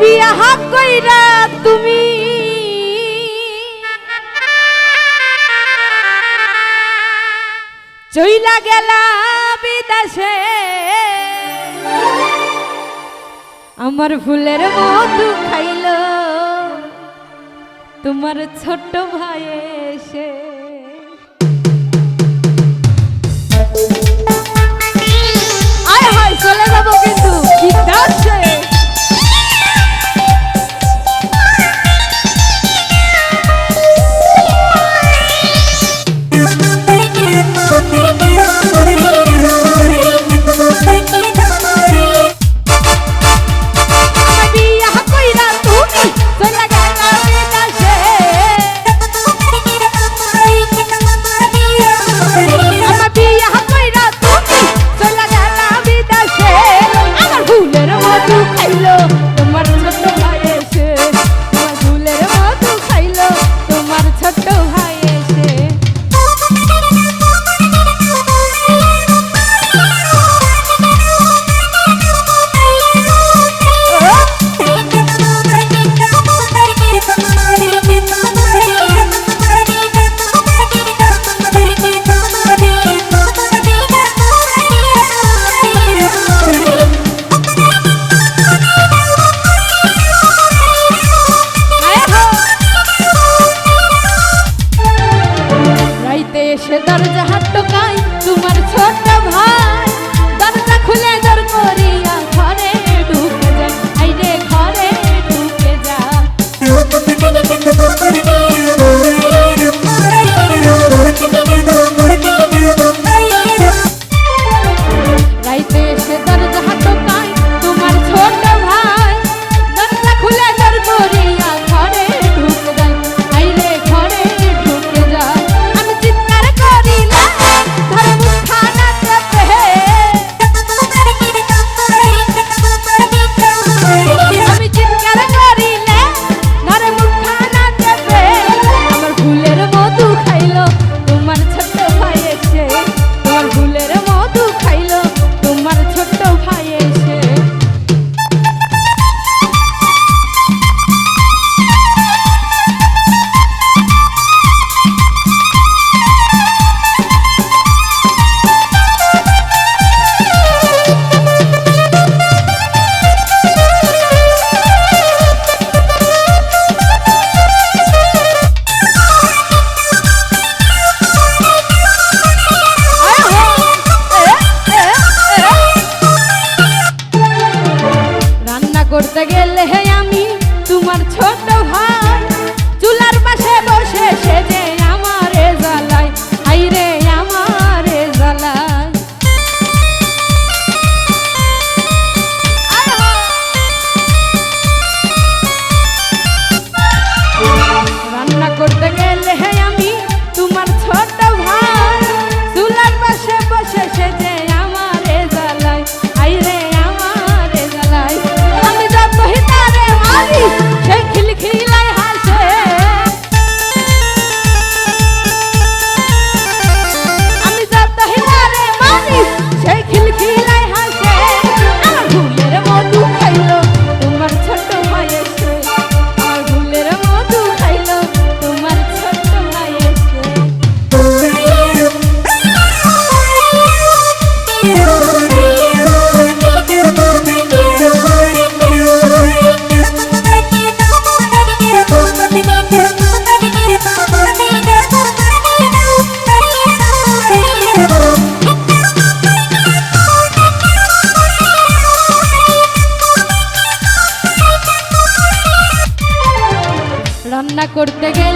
বিয়া হাত কইরা তুমি। চইলা গেলা বিদেশে। আমার ফুলের মধু খাইল তোমার ছোট ভাইয়ের করতে গেলে